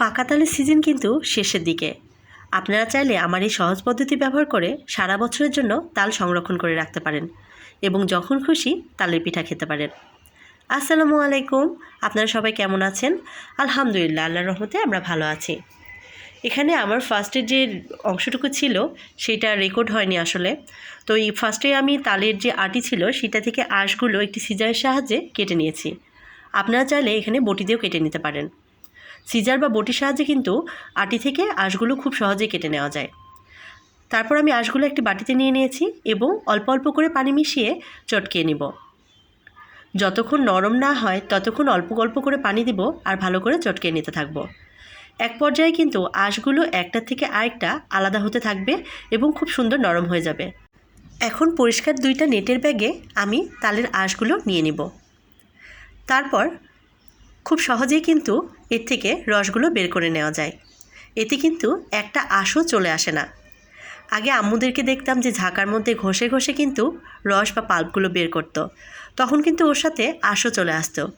পাকা তালের সিজন কিন্তু শেষের দিকে। আপনারা চাইলে আমার এই সহজ পদ্ধতি ব্যবহার করে সারা বছরের জন্য তাল সংরক্ষণ করে রাখতে পারেন এবং যখন খুশি তালের পিঠা খেতে পারেন। আসসালামু আলাইকুম, আপনারা সবাই কেমন আছেন? আলহামদুলিল্লাহ, আল্লাহর রহমতে আমরা ভালো আছি। এখানে আমার ফার্স্টের যে অংশটুকু ছিল সেটা রেকর্ড হয়নি আসলে। তো এই ফার্স্টে আমি তালের যে আটি ছিল সেটা থেকে আঁশগুলো একটি সিজারের সাহায্যে কেটে নিয়েছি। আপনারা চাইলে এখানে বটি দিয়েও কেটে নিতে পারেন। সিজার বা বটির সাহায্যে কিন্তু আটি থেকে আঁশগুলো খুব সহজেই কেটে নেওয়া যায়। তারপর আমি আঁশগুলো একটি বাটিতে নিয়ে নিয়েছি এবং অল্প অল্প করে পানি মিশিয়ে চটকিয়ে নিব। যতক্ষণ নরম না হয় ততক্ষণ অল্প অল্প করে পানি দিব আর ভালো করে চটকিয়ে নিতে থাকব। এক পর্যায়ে কিন্তু আঁশগুলো একটা থেকে আরেকটা আলাদা হতে থাকবে এবং খুব সুন্দর নরম হয়ে যাবে। এখন পরিষ্কার দুইটা নেটের ব্যাগে আমি তালের আঁশগুলো নিয়ে নিব। তারপর খুব সহজেই কিন্তু এর থেকে রসগুলো বের করে নেওয়া যায়। এতে কিন্তু একটা আঁশও চলে আসে না। আগে আম্মুদেরকে দেখতাম যে ঝাঁকার মধ্যে ঘষে ঘষে কিন্তু রস বা পাল্পগুলো বের করতো। তখন কিন্তু ওর সাথে আঁশও চলে আসতো।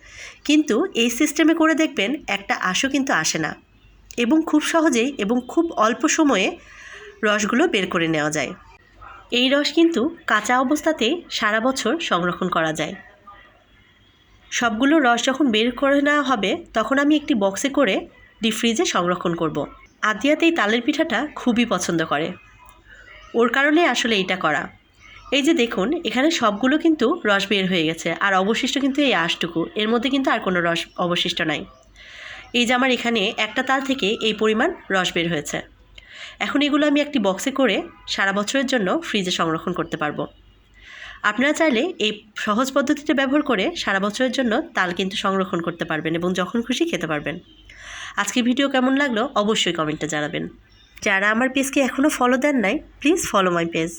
কিন্তু এই সিস্টেমে করে দেখবেন একটা আঁশও কিন্তু আসে না। এবং খুব সহজেই এবং খুব অল্প সময়ে রসগুলো বের করে নেওয়া যায়। এই রস কিন্তু কাঁচা অবস্থাতেই সারা বছর সংরক্ষণ করা যায়। সবগুলো রস যখন বের করে নেওয়া হবে, তখন আমি একটি বক্সে করে ডিপ ফ্রিজে সংরক্ষণ করব। আদিয়াতে এই তালের পিঠাটা খুবই পছন্দ করে। ওর কারণে আসলে এইটা করা। এই যে দেখুন, এখানে সবগুলো কিন্তু রস বের হয়ে গেছে, আর অবশিষ্ট কিন্তু এই আঁশটুকু। এর মধ্যে কিন্তু আর কোনো রস অবশিষ্ট নাই। এই যে আমার এখানে একটা তাল থেকে এই পরিমাণ রস বের হয়েছে। এখন এগুলো আমি একটি বক্সে করে সারা বছরের জন্য ফ্রিজে সংরক্ষণ করতে পারব। আপনারা চাইলে এই সহজ পদ্ধতিটা ব্যবহার করে সারা বছরের জন্য তাল কিন্তু সংরক্ষণ করতে পারবেন এবং যখন খুশি খেতে পারবেন। আজকের ভিডিও কেমন লাগল অবশ্যই কমেন্টে জানাবেন। যারা আমার পেজকে এখনও ফলো দেন নাই প্লিজ ফলো মাই পেজ